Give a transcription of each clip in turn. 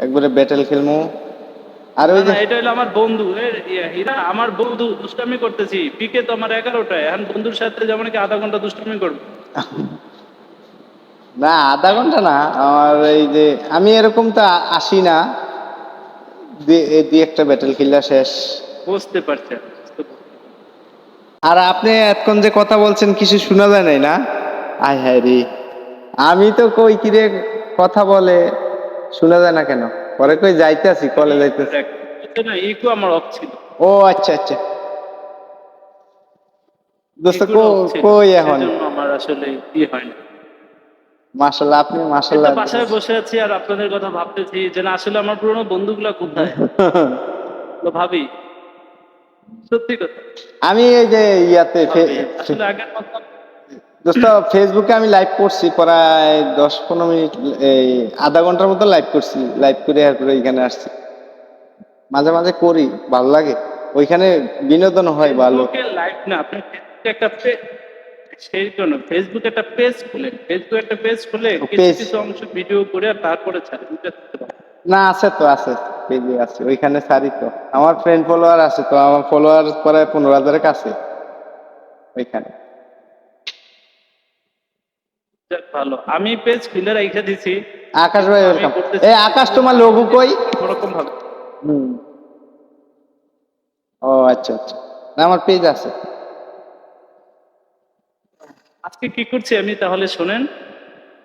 একবারে ব্যাটেল খেলমু। আর ওই যে এটা হলো আমার বন্ধু। হীরা আমার বন্ধু দুষ্টামি করতেছি। পিকে তো আমার এগারোটায়। এখন বন্ধুর সাথে যেমন কি আধা ঘণ্টা দুষ্টামি করব। না আধা ঘণ্টা না। আমার এই যে আমি এরকম তো আসি না। দু- দুই একটা ব্যাটেল খেলা শেষ। বুঝতে পারছি বুঝতে পারছি। আর আপনি এতক্ষণ যে কথা বলছেন কিছু শোনা যায় নাই না? আয় হায় রে। আমি তো কই কিরে কথা বলে। শোনা যায় না কেন? পরে কই যাইতে আছি কলে যাইতেছি না ইকো আমার অফ ছিল। ও আচ্ছা আচ্ছা। দোস্ত কই এখন? আমার আসলে ই হয় না আপনি বাসায় বসে আছি আর আপনাদের কথা ভাবতেছি যে না আসলে আমার পুরনো বন্ধুগুলা কোথায়? তো ভাবি সত্যি কথা। আমি এই যে ইয়াতে আসলে আগের মতো দোস্ত ফেসবুকে আমি লাইভ করছি প্রায় দশ পনেরো মিনিট এই আধা ঘণ্টার মতো লাইভ করছি লাইভ করে এরপরে এখানে আসছি। মাঝে মাঝে করি ভালো লাগে। ওইখানে বিনোদন হয় ভালো। লাইভ না আপনি একটা সেই জন্য ফেসবুকে একটা পেজ খুলে ফেসবুকে একটা পেজ খুলে কিছু কিছু অংশ ভিডিও করে তারপরে ছাড়ে। না আছে তো আছে পেজে আছে ওইখানে সারি তো। আমার ফ্রেন্ড ফলোয়ার আছে তো আমার ফলোয়ার প্রায় পনেরো হাজারের কাছে। ওইখানে। ভালো। আমি পেজ খুলে রেখে দিছি। আকাশ ভাই ওয়েলকাম এই আকাশ তোমার লঘু কই? ওরকম ভাবে। হুম। ও আচ্ছা আচ্ছা। না আমার পেজ আছে। আজকে কি করছি আমি তাহলে শোনেন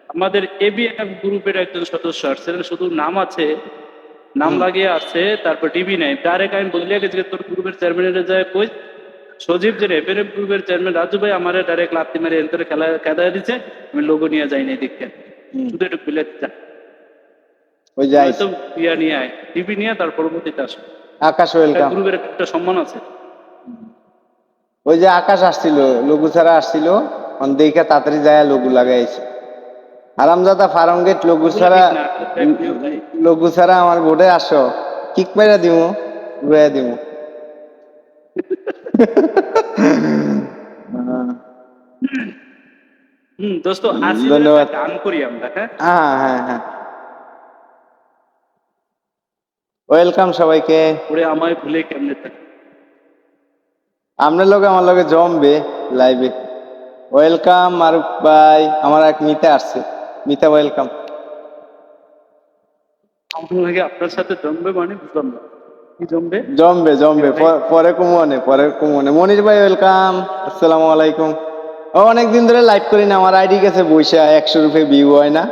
আমাদের এবিএফ গ্রুপের একজন সদস্য আসছিলেন শুধু নাম আছে নাম লাগিয়ে আছে তারপর টিভি নাই। ডাইরেক্ট আমি বলিয়া গেছি যে তোর গ্রুপের চেয়ারম্যানের যায় কই? সজীব যে এবিএফ গ্রুপের চেয়ারম্যান রাজু ভাই আমার ডাইরেক্ট লাত্তি মেরে এন্তরে খেলা খেদায় দিচ্ছে আমি লোগো নিয়ে যাইনি দেখতে হুম। শুধু একটু খুলে যা ওই যাই তো ইয়া নিয়ে আয়। টিভি নিয়ে তার পরবর্তীতে আসো আকাশ ওয়েলকাম গ্রুপের একটা সম্মান আছে। ওই যে আকাশ আসছিল লঘু ছাড়া আসছিল অন দেখে তাড়াতাড়ি যায় লঘু লাগাইছে। আরামজাদা ফার্ম গেট লঘু ছাড়া লঘু ছাড়া আমার বোর্ডে আসো। কিক মাইরা দিমু ঘুরাইয়া দিমু। হম দোস্ত ধন্যবাদ। গান করি আমরা হ্যাঁ? হ্যাঁ হ্যাঁ হ্যাঁ। ওয়েলকাম সবাইকে। ওরে আমায় ভুলে কেমনে থাকে? আপনার লগে আমার লগে জমবে লাইভে ওয়েলকাম মারুফ ভাই। আমার এক মিতা আসছে। মিতা ওয়েলকাম আমার লাগে আপনার সাথে জমবে মানে বুঝলাম না। জমবে? জমবে জমবে। পরে কুমনে পরে কুমনে মনির ভাই ওয়েলকাম আসসালামু আলাইকুম। ও অনেক দিন ধরে লাইভ করি না আমার আইডি কাছে বইসা একশো রুপে ভিউ হয় না।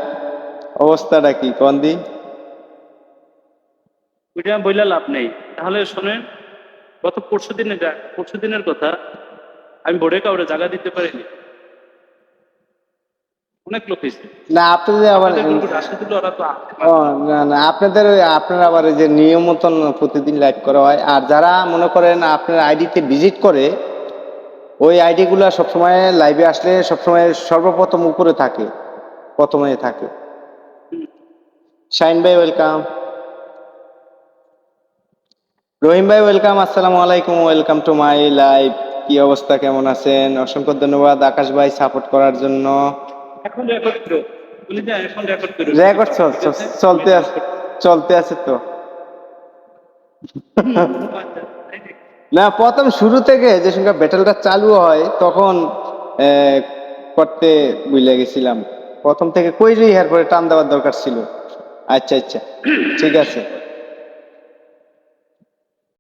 অবস্থাটা কি কোন দি ওইটা বইলে লাভ নেই। তাহলে শোনেন গত পরশু দিনের পরশু দিনের কথা আমি বোর্ডে কাউরে জায়গা দিতে পারিনি। অনেক লোক হয়েছে না আপনাদের আবার না না আপনাদের আপনার আবার যে নিয়ম মতন প্রতিদিন লাইভ করা হয়। আর যারা মনে করেন আপনার আইডিতে ভিজিট করে ওই আইডি গুলা সবসময় লাইভে আসলে সবসময় সর্বপ্রথম উপরে থাকে প্রথমে থাকে। শাইন ভাই ওয়েলকাম রহিম ভাই ওয়েলকাম আসসালামু আলাইকুম ওয়েলকাম টু মাই লাইভ কি অবস্থা কেমন আছেন? অসংখ্য ধন্যবাদ আকাশ ভাই সাপোর্ট করার জন্য। এখন রেকর্ড করো বলি এখন রেকর্ড করো রেকর্ড চলতে আছে? চলতে আছে তো। না প্রথম শুরু থেকে যে ব্যাটেলটা চালু হয় তখন করতে বুঝলে গেছিলাম। প্রথম থেকে কইলেই এরপরে টান দেওয়ার দরকার ছিল। আচ্ছা আচ্ছা। ঠিক আছে।